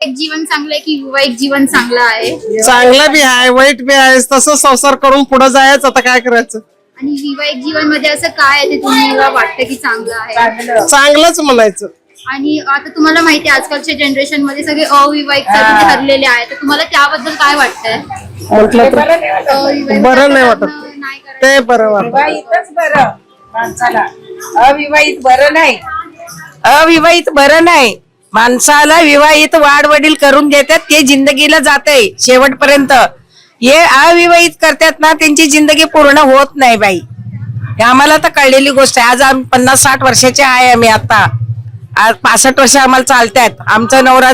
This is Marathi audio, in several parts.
एक जीवन चांगलं आहे की वैवाहिक जीवन चांगलं आहे? चांगलं बी आहे वाईट बी आहे. तसं संसार करून पुढे जायचं आता काय करायचं? आणि विवाहिक जीवनमध्ये असं काय आहे ते तुम्हाला वाटतं की चांगलं आहे? चांगलंच म्हणायचं. आणि आता तुम्हाला माहिती आहे आजकालच्या जनरेशनमध्ये सगळे अविवाहित ठरलेले आहेत. तर तुम्हाला त्याबद्दल काय वाटतंय? म्हटलं तर अविवाहित बरं नाही वाटत. लग्न नाही करायचं. ते बरं वाटत. विवाहितच बरं माणसाला. अविवाहित बरं नाही. अविवाहित बरं नाही. माणसाला विवाहित वाढ वडील करून देतात ते जिंदगीला जाते शेवटपर्यंत. हे अविवाहित करतात ना त्यांची जिंदगी पूर्ण होत नाही बाई. हे आम्हाला तर कळलेली गोष्ट आहे. आज आम्ही पन्नास साठ वर्षाचे आहे आम्ही आता. आज पासष्ट वर्ष आम्हाला चालतात आमचं नवरा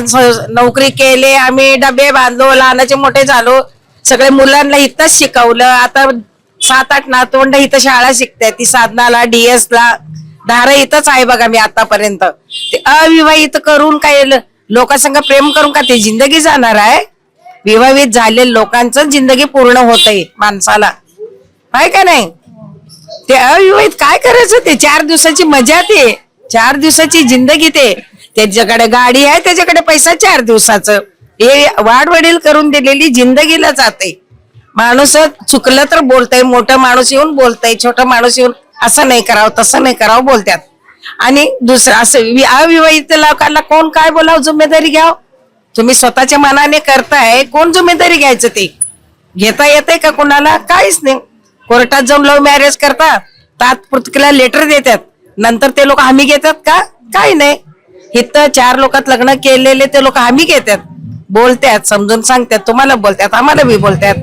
नोकरी केले आम्ही डबे बांधलो लहानाचे मोठे झालो. सगळे मुलांना इथंच शिकवलं. आता सात आठ नातवंड इथं शाळा शिकताय ती साधनाला डीएस ला. धारा इथंच आहे बघा मी आतापर्यंत. ते अविवाहित करून काय लोकांसंग प्रेम करून का ते जिंदगी जाणार आहे? विवाहित झालेल्या लोकांचं जिंदगी पूर्ण होत आहे माणसाला. आहे का नाही? ते अविवाहित काय करायचं? ते चार दिवसाची मजा ते. चार दिवसाची जिंदगी ते. त्याच्याकडे गाडी आहे त्याच्याकडे पैसा चार दिवसाचं. हे वाढवडील करून दिलेली जिंदगीला जाते. माणूस चुकलं तर बोलतय मोठं माणूस येऊन बोलतय छोटं माणूस येऊन असं नाही करावं तसं नाही करावं बोलतात आणि दुसरं असं वि- अविवाहित लोकांना कोण काय बोलावं जिम्मेदारी घ्याव? तुम्ही स्वतःच्या मनाने करताय कोण जिम्मेदारी घ्यायचं ते? घेता येतंय का कोणाला? काहीच नाही. कोर्टात जाऊन लव्ह मॅरेज करतात तात्पुरतीला लेटर देतात नंतर ते लोक हमी घेतात का? काही नाही. इथं चार लोकात लग्न केलेले ते लोक हमी घेतात. बोलतात समजून सांगतात तुम्हाला बोलतात आम्हाला बी बोलतात